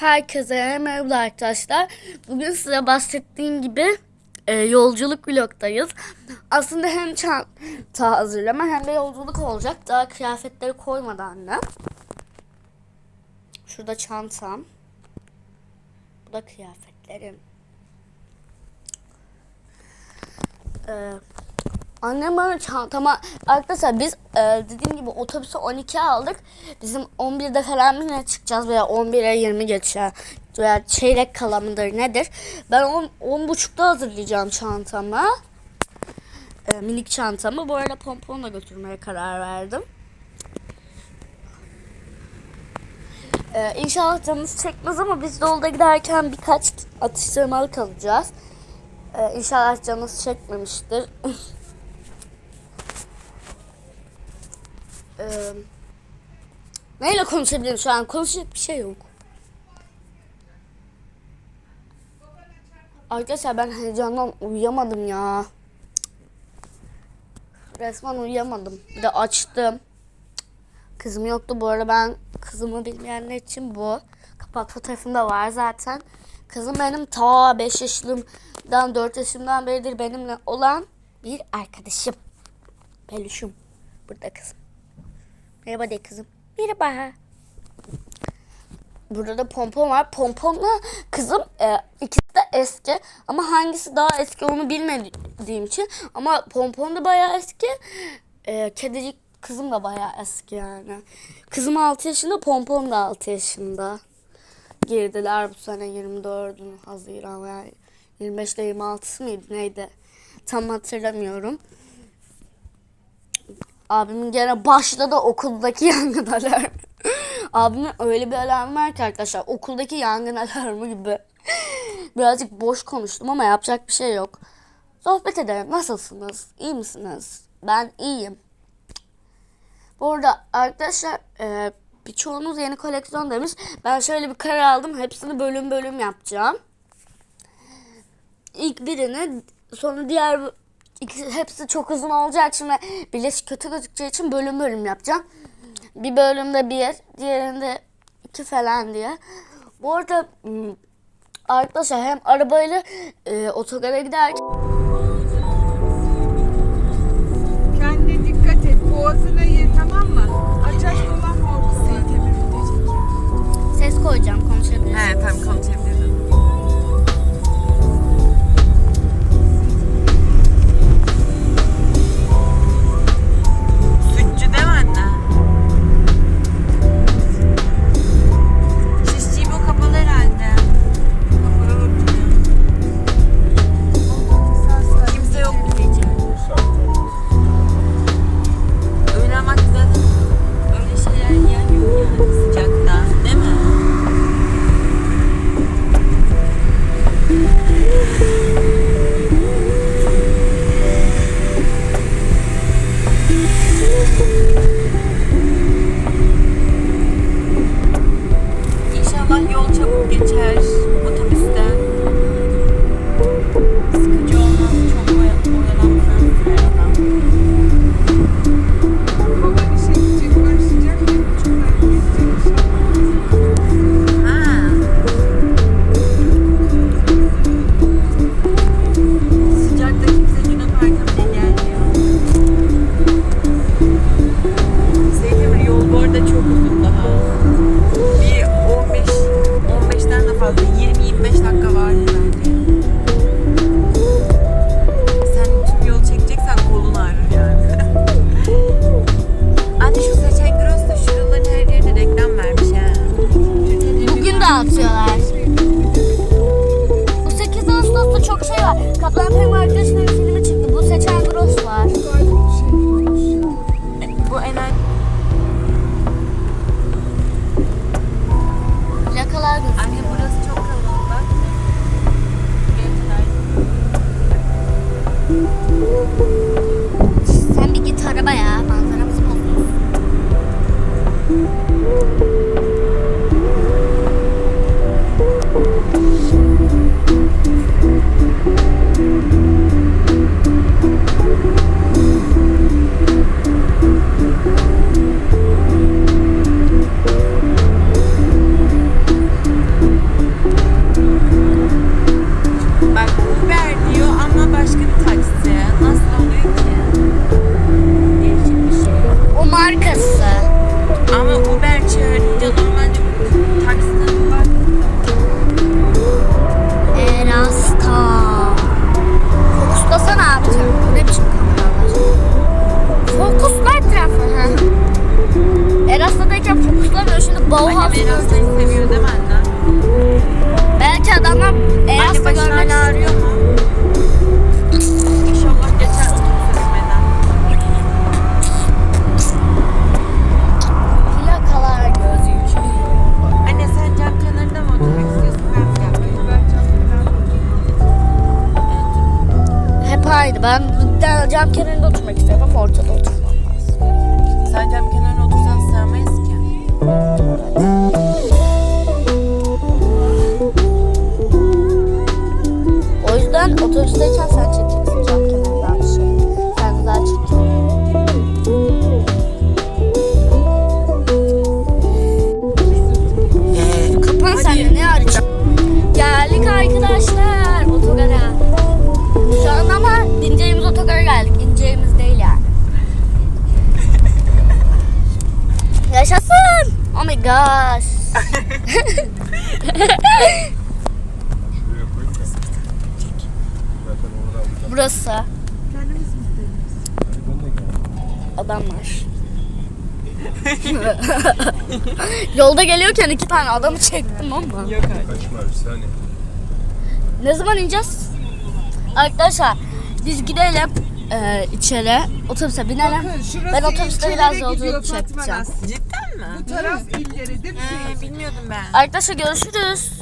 Herkese merhaba arkadaşlar. Bugün size bahsettiğim gibi e, yolculuk vlogdayız. Aslında hem çanta hazırlama hem de yolculuk olacak. Daha kıyafetleri koymadan da. Şurada çantam. Bu da kıyafetlerim. Ee, Annem bana çantama arkadaşlar biz e, dediğim gibi otobüsü 12'ye aldık. Bizim 11'de falan mı ne çıkacağız veya 11'e 20 geçer veya çeyrek kala mıdır nedir? Ben 10 10 buçukta hazırlayacağım çantamı. E, minik çantamı. Bu arada pomponla götürmeye karar verdim. Ee, inşallah canınız çekmez ama biz yolda giderken birkaç atıştırmalık alacağız. Ee, inşallah canınız çekmemiştir. Ee, neyle konuşabilirim şu an? Konuşacak bir şey yok. Arkadaşlar ben heyecandan uyuyamadım ya. Resmen uyuyamadım. Bir de açtım. Kızım yoktu bu arada ben kızımı bilmeyenler için bu. Kapak fotoğrafında var zaten. Kızım benim ta 5 yaşımdan 4 yaşımdan beridir benimle olan bir arkadaşım. Peluşum. Burada kızım. Merhaba de kızım. Merhaba. Burada da pompon var. Pomponla kızım e, ikisi de eski. Ama hangisi daha eski onu bilmediğim için. Ama pompon da bayağı eski. E, kedicik kızım da bayağı eski yani. Kızım 6 yaşında, pompon da 6 yaşında. Girdiler bu sene 24'ün Haziran veya 25'te 26'sı mıydı neydi? Tam hatırlamıyorum. Abimin gene başladı okuldaki yangın alarmı. Abimin öyle bir alarmı var ki arkadaşlar okuldaki yangın alarmı gibi. Birazcık boş konuştum ama yapacak bir şey yok. Sohbet edelim. Nasılsınız? İyi misiniz? Ben iyiyim. Bu arada arkadaşlar e, birçoğunuz yeni koleksiyon demiş. Ben şöyle bir karar aldım. Hepsini bölüm bölüm yapacağım. İlk birini sonra diğer İkisi, hepsi çok uzun için ve birleşik kötü gözükeceği için bölüm bölüm yapacağım. Bir bölümde bir, diğerinde iki falan diye. Bu arada hmm, arkadaşlar hem arabayla e, otogara giderken Kendine dikkat et. Boğazına ye tamam mı? Dolanma ortasına. ses koyacağım konuşabilirim. He tamam konuşabilirim. Sıkıcı Yani ben cam kenarında oturmak istiyorum ama ortada oturmam lazım. Sen cam kenarına otursan sığamayız ki. O yüzden otobüsteyken sen Yaşasın. Oh my gosh. Burası. Adamlar. Yolda geliyorken iki tane adamı çektim ama. Yok artık. Kaçma abi saniye. Ne zaman ineceğiz? Arkadaşlar biz gidelim e, içeri. Otobüse binelim. Bakın şurası Ben otobüste biraz yolculuk çekeceğim. Cidden mi? Bu taraf illeri değil mi? He, bilmiyordum ben. Arkadaşlar görüşürüz.